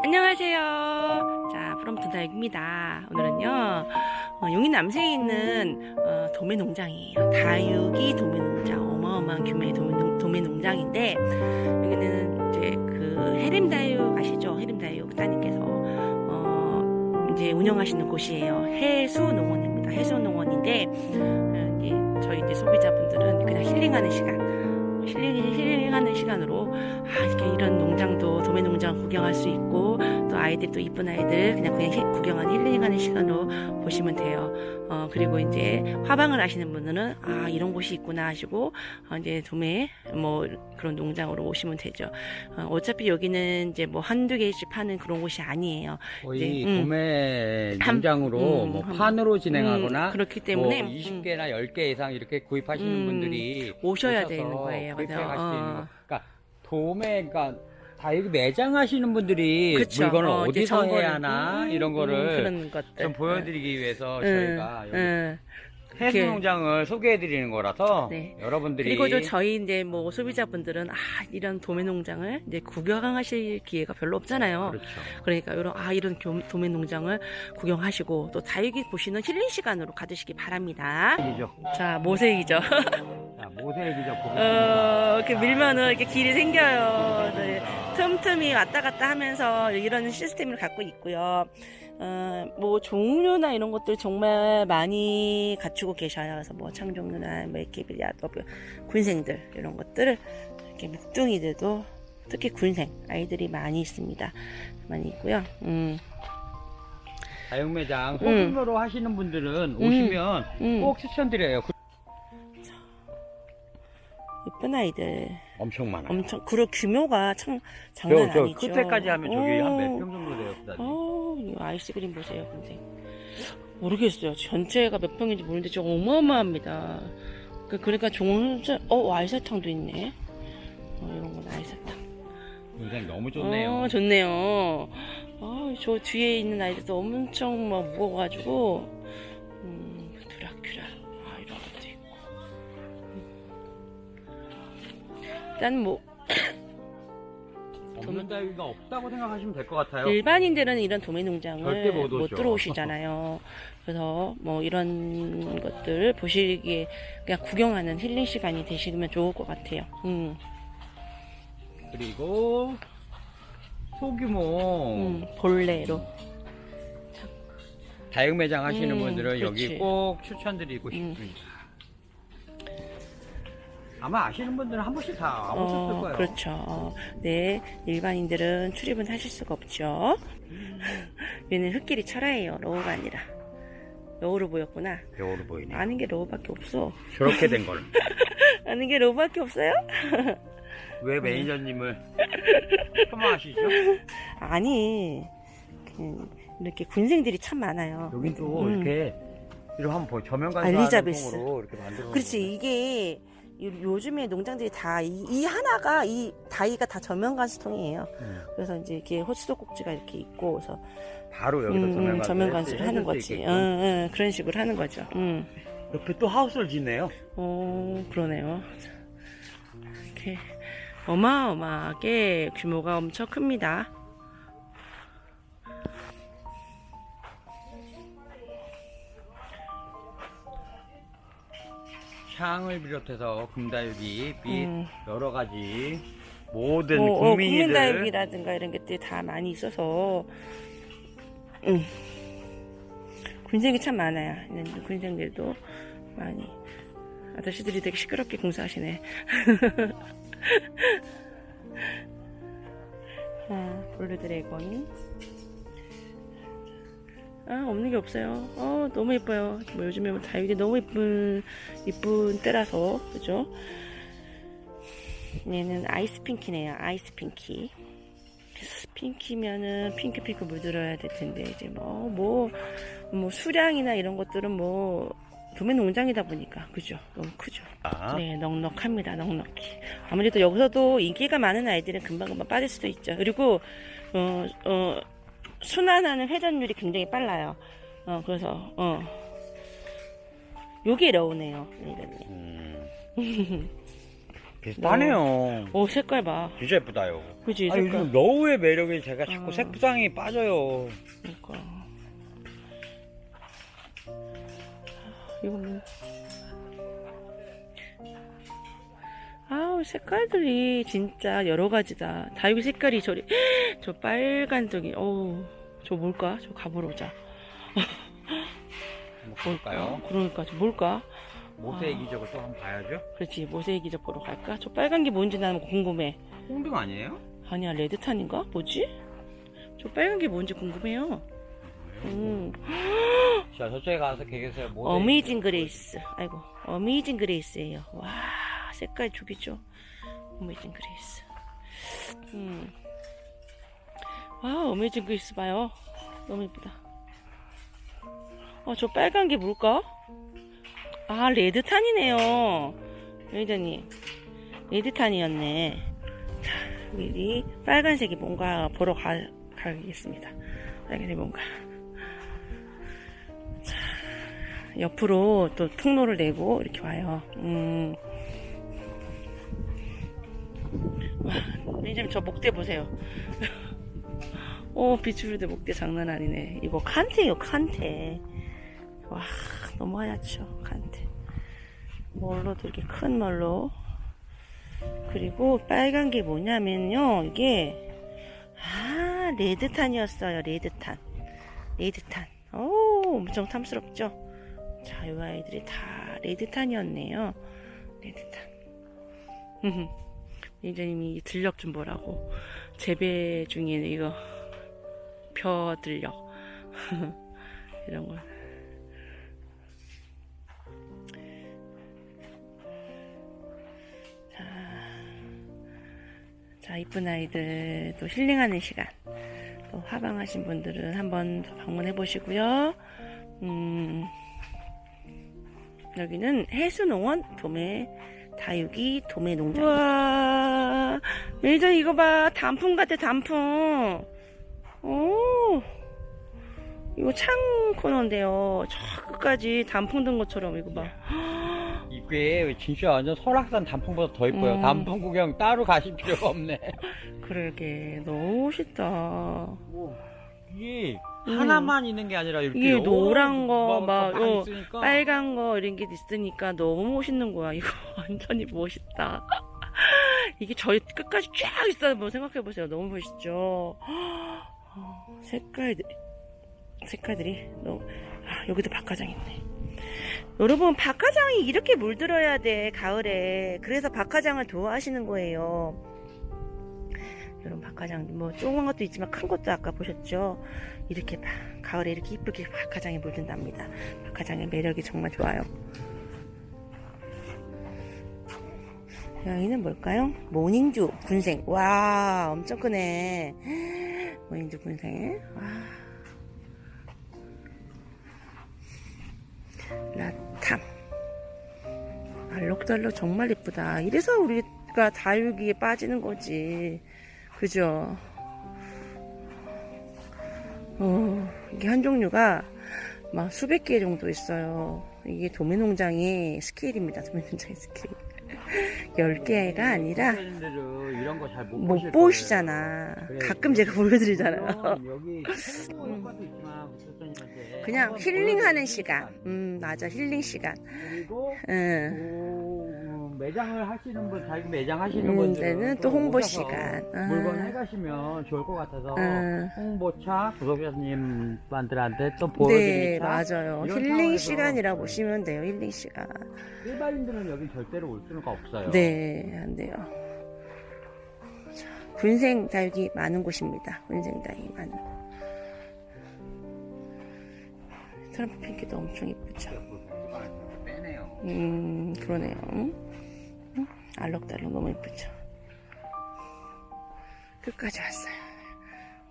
자, 안녕하세요. 자, 프롬프트 다육입니다. 오늘은요, 어, 용인 남세에 있는 어, 도매 농장이에요. 다육이 도매 농장. 어마어마한 규모의 도매, 농- 도매 농장인데, 여기는 이제 그 해림 다육 아시죠? 해림 다육 따님께서, 어, 이제 운영하시는 곳이에요. 해수 농원입니다. 해수 농원인데, 어, 이제 저희 이제 소비자분들은 그냥 힐링하는 시간, 힐링, 힐링하는 시간으로 아, 이렇게 이런 농장도 도매 농장 구경할 수 있고 또 아이들 또 이쁜 아이들 그냥 그냥 힐- 구경하는 힐링하는 시간으로 보시면 돼요. 어 그리고 이제 화방을 하시는 분들은 아 이런 곳이 있구나 하시고 어, 이제 도매 뭐 그런 농장으로 오시면 되죠. 어, 어차피 여기는 이제 뭐 한두 개씩 파는 그런 곳이 아니에요. 거의 이제, 음. 도매 한- 농장으로 음, 뭐 한- 판으로 진행하거나 음, 그렇기 때문에 뭐 20개나 10개 이상 이렇게 구입하시는 음, 분들이 오셔야 되는 거예요. 구입해 있는 어. 거. 그러니까 도매 그러니까 다 여기 매장 하시는 분들이 그쵸. 물건을 어, 이제 어디서 정보를, 해야 하나 음, 이런 음, 거를 그런 것들 좀 보여드리기 위해서 음, 저희가 여기 음. 이렇게. 해수농장을 소개해드리는 거라서 네. 여러분들이 그리고 또 저희 이제 뭐 소비자분들은 아 이런 도매 농장을 이제 구경하실 기회가 별로 없잖아요. 그렇죠. 그러니까 이런 아 이런 교- 도매 농장을 구경하시고 또 다육이 보시는 힐링 시간으로 가지시기 바랍니다. 이죠. 자 모세이죠. 자, 모세기죠. 어, 이렇게 밀면은 이렇게 길이 생겨요. 네. 틈틈이 왔다 갔다 하면서 이런 시스템을 갖고 있고요. 어, 뭐 종류나 이런 것들 정말 많이 갖추고 계셔요. 그래서 뭐 창종류나 뭐 에케비리아 또 군생들 이런 것들을 이렇게 묵둥이들도 특히 군생 아이들이 많이 있습니다. 많이 있고요. 음, 다육매장 소규모로 하시는 분들은 오시면 음. 꼭 추천드려요. 그- 예쁜 아이들 엄청 많아요. 엄청 그리고 규모가 참 장난 저, 저 아니죠. 끝에까지 하면 저기 한몇 오. 평 정도 돼요, 부다님? 어, 이 아이스크림 보세요, 근데. 모르겠어요. 전체가 몇 평인지 모르는데 저 어마어마합니다. 그- 그러니까 종자, 어, 알사탕도 있네. 어, 이런 건 알사탕. 굉장히 너무 좋네요. 어, 좋네요. 어, 저 뒤에 있는 아이들도 엄청 막 무거워가지고, 일단 뭐, 없는 다육이가 없다고 생각하시면 될 것 같아요. 일반인들은 이런 도매 농장을 절대 못못 오죠. 들어오시잖아요. 그래서 뭐 이런 것들을 보시기에 그냥 구경하는 힐링 시간이 되시면 좋을 것 같아요. 음, 그리고 소규모 음, 본래로. 다육 매장 하시는 음, 분들은 그렇지. 여기 꼭 추천드리고 음. 싶습니다. 아마 아시는 분들은 한 번씩 다 와보셨을 어, 거예요. 그렇죠. 어, 네, 일반인들은 출입은 하실 수가 없죠. 얘는 흙길이 철화예요. 로우가 아니라. 로우로 보였구나. 배우로 보이네요. 아는 게 로우밖에 없어. 저렇게 된 걸. 아는 게 로우밖에 없어요? 왜 매니저님을 폄하하시죠? 아니, 그, 이렇게 군생들이 참 많아요. 여긴 또 음. 이렇게 이렇게 한번 보여. 저면 알리자베스. 이렇게 만들어. 그렇지 이게 요- 요즘에 농장들이 다 이 하나가 이 다이가 다 저면 가스통이에요. 음. 그래서 이제 이렇게 호수도 꼭지가 이렇게 있고 그래서 바로 여기서 음, 저면 간수 저면 간수를 하는 거지. 응, 응, 그런 식으로 하는 거죠. 음. 옆에 또 하우스를 짓네요. 어 그러네요. 이렇게 어마어마하게 규모가 엄청 큽니다. 향을 비롯해서 금다육이 및 음. 여러 가지 모든 어, 어, 국민이들 국민다육이라든가 이런 것들이 다 많이 있어서 음. 군생이 참 많아요. 군생들도 많이 아저씨들이 되게 시끄럽게 공사하시네. 아, 블루 드래곤. 아, 없는 게 없어요. 어, 너무 예뻐요. 뭐 요즘에 뭐 다육이 너무 예쁜, 예쁜 때라서, 그죠? 얘는 아이스 핑키네요. 아이스 핑키. 핑키면은 핑크 핑크 물들어야 될 텐데 이제 뭐뭐 뭐 수량이나 이런 것들은 뭐 도매 농장이다 보니까 그죠? 너무 크죠. 아, 네, 넉넉합니다. 넉넉히. 아무래도 여기서도 인기가 많은 아이들은 금방금방 빠질 수도 있죠. 그리고 어, 어, 순환하는 회전율이 굉장히 빨라요. 어, 그래서 어. 요게 러우네요. 이름이. 음, 비슷하네요. 오 색깔 봐. 진짜 예쁘다요. 그지 아, 색깔. 요즘 너우의 매력에 제가 자꾸 어. 색상이 빠져요. 그러니까. 이거 뭐. 아우 색깔들이 진짜 여러 가지다. 다육이 색깔이 저리 저 빨간 저기 어우 저 뭘까? 저 가보러자. 한번 볼까요? 그러니까 저 뭘까? 모세의 기적을 또 한번 봐야죠. 그렇지 모세의 기적 보러 갈까? 저 빨간 게 뭔지 나는 궁금해. 홍등 아니에요? 아니야 레드탄인가? 뭐지? 저 빨간 게 뭔지 궁금해요. 음. 자, 저쪽에 가서. 모세. 어메이징 그레이스. 아이고, 어메이징 그레이스예요. 와, 색깔 죽이죠. 어메이징 그레이스. 음. 와, 어메이징 그레이스 봐요. 너무 예쁘다. 어, 저 빨간 게 뭘까? 아, 레드탄이네요. 매니저님. 레드탄이었네. 자, 미리 빨간색이 뭔가 보러 가, 가겠습니다. 빨간색이 뭔가. 옆으로 또 통로를 내고 이렇게 와요. 음. 님저 목대 보세요. 오, 비추르드 목대 장난 아니네. 이거 칸테예요, 칸테. 와, 너무 하얗죠, 칸테. 멀로도 이렇게 큰 멀로. 그리고 빨간 게 뭐냐면요, 이게, 아, 레드탄이었어요, 레드탄. 레드탄. 오, 엄청 탐스럽죠? 자, 이 아이들이 다 레드탄이었네요. 레드탄. 매니저님이 들력 좀 보라고. 재배 중에 이거, 벼 들력. 이런 거. 자, 자, 이쁜 아이들 또 힐링하는 시간. 또 하방하신 분들은 한번 방문해 보시고요. 음, 여기는 해수농원 도매 다육이 도매 농장. 우와, 매니저 이거 봐, 단풍 같아 단풍. 오, 이거 창 코너인데요. 저 끝까지 단풍 든 것처럼 이거 봐. 이게 진짜 완전 설악산 단풍보다 더 예뻐요. 음. 단풍 구경 따로 가실 필요가 없네. 그러게 너무 멋있다. 뭐, 이게 음. 하나만 있는 게 아니라 이렇게 이게 노란 거, 막 막, 어, 빨간 거 이런 게 있으니까 너무 멋있는 거야. 이거 완전히 멋있다. 이게 저희 끝까지 쫙 있다는 거 생각해 보세요. 너무 멋있죠. 어, 색깔들 색깔들이 너무 아, 여기도 박하장 있네. 여러분 박하장이 이렇게 물들어야 돼 가을에. 그래서 박하장을 좋아하시는 거예요. 여러분 박하장 뭐 조그만 것도 있지만 큰 것도 아까 보셨죠? 이렇게 막 가을에 이렇게 이쁘게 박하장이 물든답니다. 박하장의 매력이 정말 좋아요. 여기는 뭘까요? 모닝주 군생. 와, 엄청 크네. 모닝주 군생. 와. 라탐. 알록달록 정말 예쁘다. 이래서 우리가 다육이에 빠지는 거지. 그죠? 어, 이게 한 종류가 막 수백 개 정도 있어요. 이게 도매농장의 스케일입니다. 도매농장의 스케일. 10개가 아니라 못못 보시잖아. 가끔 제가 보여드리잖아요. 선생님한테 그냥 힐링하는 시간. 음, 맞아. 힐링 시간. 응. 오, 매장을 하시는 분, 자기 매장 하시는 음, 분들은 또 홍보 오셔서 시간. 아. 물건 해가시면 좋을 것 같아서 음. 홍보차 구독자님들한테 또 네, 보여드리는 맞아요. 이런 힐링 상황에서 시간이라 보시면 돼요. 힐링 시간. 일반인들은 여기 절대로 올 수가 없어요. 네, 안 돼요. 자, 군생 다육이 많은 곳입니다. 군생 다육이 많은 곳. 트럼프 핑크도 엄청 예쁘죠. 빼네요. 음, 그러네요. 음, 알록달록 너무 예쁘죠. 끝까지 왔어요.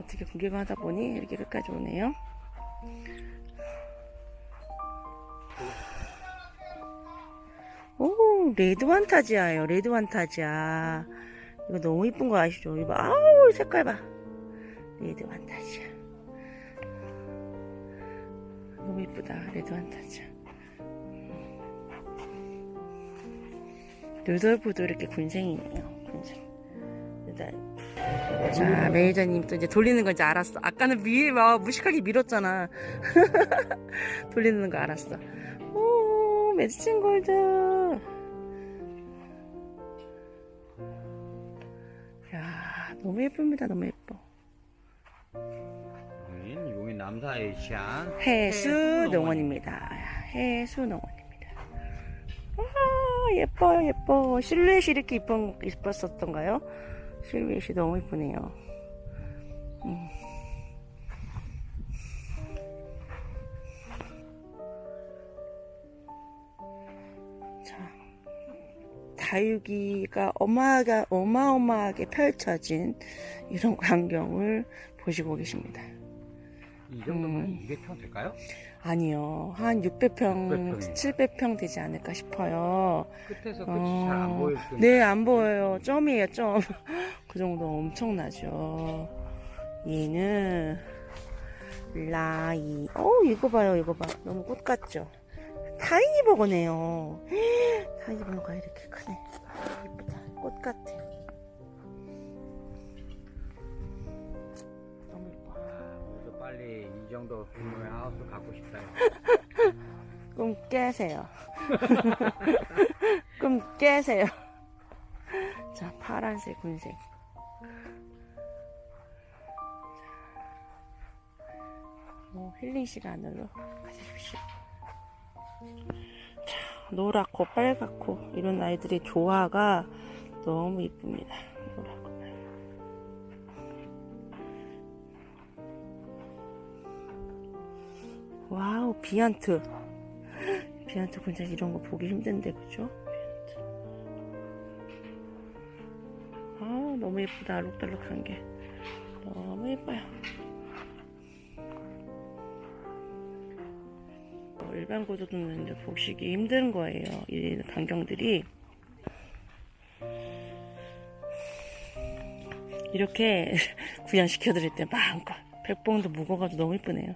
어떻게 구경을 하다 보니 이렇게 끝까지 오네요. 오, 레드 환타지아예요. 레드 환타지아. 이거 너무 이쁜 거 아시죠? 이거 아우 색깔 봐. 레드 환타지아. 너무 이쁘다. 레드 환타지아. 루돌프도 이렇게 군생이네요. 군생. 자, 매니저님 또 이제 돌리는 건지 알았어. 아까는 미, 막 무식하게 밀었잖아. 돌리는 거 알았어. 오, 매지친 골드. 야, 너무 예쁩니다. 너무 예뻐. 용인 용인 남사의 시안 해수 농원입니다. 해수 농원입니다. 아, 예뻐요, 예뻐. 실루엣이 이렇게 이쁜, 이뻤었던가요? 실루엣이 너무 이쁘네요. 음. 자, 다육이가 어마가, 어마어마하게 펼쳐진 이런 광경을 보시고 계십니다. 이 정도면 음. 200평 될까요? 아니요. 한 600평, 600평이요. 700평 되지 않을까 싶어요. 끝에서 끝이 어, 잘 안 보일 때 네, 안 보여요. 점이에요, 점. 그 정도 엄청나죠. 얘는 라이. 어, 이거 봐요, 이거 봐. 너무 꽃 같죠? 타이니 버거네요. 타이니 버거가 이렇게 크네. 아, 예쁘다. 꽃 같아. 이 정도 규모의 하우스 갖고 싶다 꿈 깨세요. 꿈 깨세요. 자, 파란색 군색. 뭐 힐링 시간으로 가십시오. 자, 노랗고 빨갛고 이런 아이들의 조화가 너무 이쁩니다. 비안트. 비안트 군장 이런 거 보기 힘든데, 그죠? 비안트. 아, 너무 예쁘다. 알록달록한 게. 너무 예뻐요. 어, 일반 고도도는 이제 보시기 힘든 거예요. 이 광경들이. 이렇게 구현시켜드릴 때 마음껏. 백봉도 무거워가지고 너무 예쁘네요.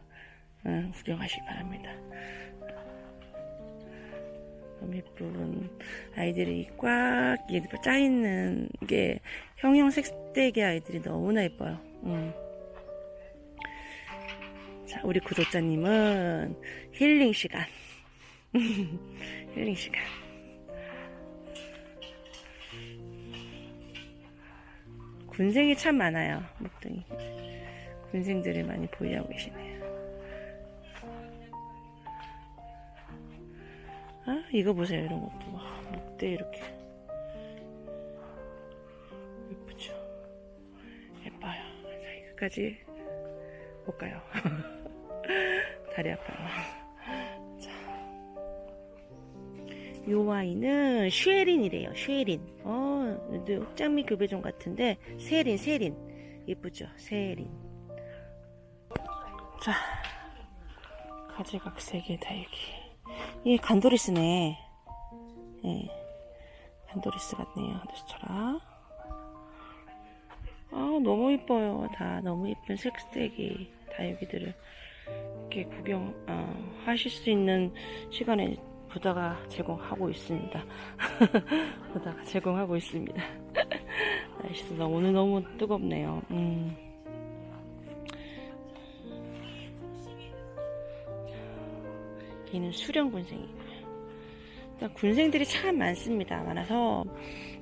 어, 구경하시기 바랍니다. 너무 예쁜 아이들이 꽉 짜있는 게 형형 색대기 아이들이 너무나 예뻐요. 음. 자, 우리 구독자님은 힐링 시간. 힐링 시간. 군생이 참 많아요. 목동이. 군생들을 많이 보유하고 계시네요. 아, 이거 보세요. 이런 것도. 와, 목대 이렇게. 예쁘죠? 예뻐요. 자, 여기까지 못 가요. 다리 아파요. 자. 요 아이는 쉐린이래요. 쉐린. 어, 근데 옥장미 교배종 같은데, 세린, 세린. 예쁘죠? 세린. 자, 가지각색의 다육이. 이 간도리스네. 예. 간도리스 같네요. 한도수처럼. 아, 너무 이뻐요. 다 너무 이쁜 색색이 다육이들을 이렇게 구경, 어, 하실 수 있는 시간에 부다가 제공하고 있습니다. 부다가 제공하고 있습니다. 날씨도 오늘 너무 뜨겁네요. 음. 얘는 수령 군생이고요. 일단 군생들이 참 많습니다. 많아서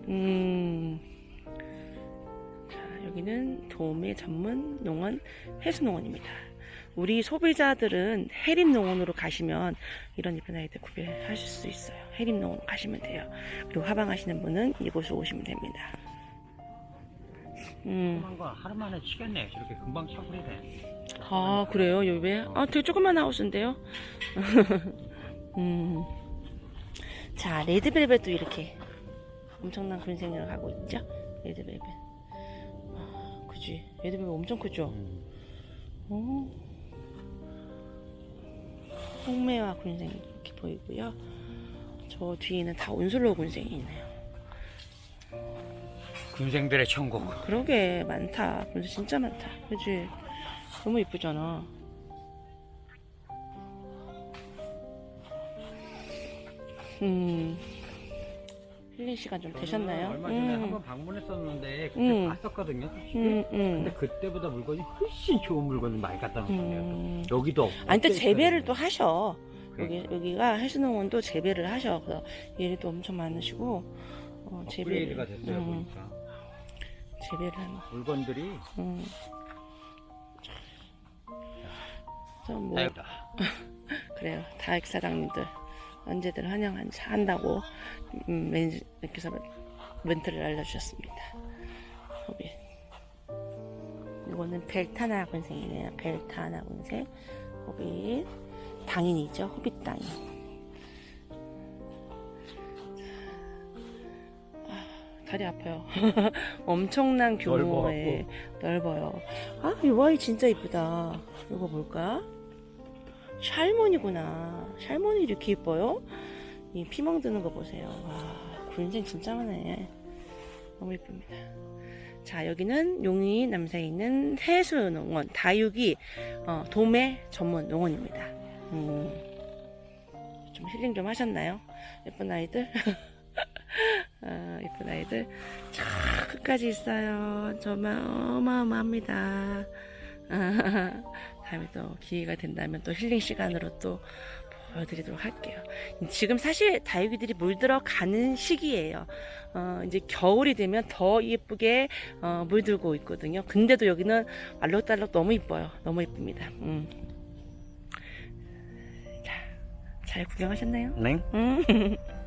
음, 자, 여기는 도매 전문 농원 해수농원입니다. 우리 소비자들은 해림농원으로 가시면 이런 예쁜 아이들 구매하실 수 있어요. 해림농원 가시면 돼요. 그리고 하방하시는 분은 이곳으로 오시면 됩니다. 음, 조그만 거 하루 만에 치겠네 저렇게 금방 차버리네 아 그래요? 요배? 아 되게 조그만 하우스인데요? 음. 자 레드벨벳도 이렇게 엄청난 군생을 하고 있죠? 레드벨벳 아, 그지 레드벨벳 엄청 크죠? 음. 오. 홍매와 군생 이렇게 보이고요 저 뒤에는 다 온슬로 군생이 있네요 군생들의 천국 그러게 많다 군생 진짜 많다 그지? 너무 이쁘잖아 음 힐링 시간 좀 되셨나요? 얼마 전에 음. 한번 방문했었는데 그때 음. 봤었거든요. 음, 근데 음. 그때보다 물건이 훨씬 좋은 물건을 많이 갖다 놓았네요. 음. 여기도 아니 또 재배를. 또 하셔. 여기 그러니까. 여기가 해수농원도 재배를 하셔. 그래서 일도 엄청 많으시고 어, 재배를 업그레이드가 됐어요 음, 보니까 재배를 하는. 물건들이 음. 그래서 뭐. 그래요. 다익 사장님들 언제든 환영한 한다고 음, 매니저께서 멘트를 알려주셨습니다. 호빗. 이거는 벨타나 군생이네요. 벨타나 군생 호빗 당인이죠. 호빗 당인. 아, 다리 아파요. 엄청난 규모의 넓어요. 아, 이 와이 진짜 이쁘다. 이거 볼까? 샬몬이구나. 샬몬이 이렇게 이뻐요? 이 피멍 드는 거 보세요. 와, 군생 진짜 많네. 너무 이쁩니다. 자, 여기는 용인 남사에 있는 해수농원, 다육이, 어, 도매 전문 농원입니다. 음, 좀 힐링 좀 하셨나요? 예쁜 아이들? 아, 예쁜 아이들. 저 끝까지 있어요. 정말 어마어마합니다. 아, 다음에 또 기회가 된다면 또 힐링 시간으로 또 보여드리도록 할게요. 지금 사실 다육이들이 물들어 가는 시기예요. 어, 이제 겨울이 되면 더 예쁘게 어, 물들고 있거든요. 근데도 여기는 알록달록 너무 이뻐요. 너무 이쁩니다. 음. 자, 잘 구경하셨나요? 네. 음.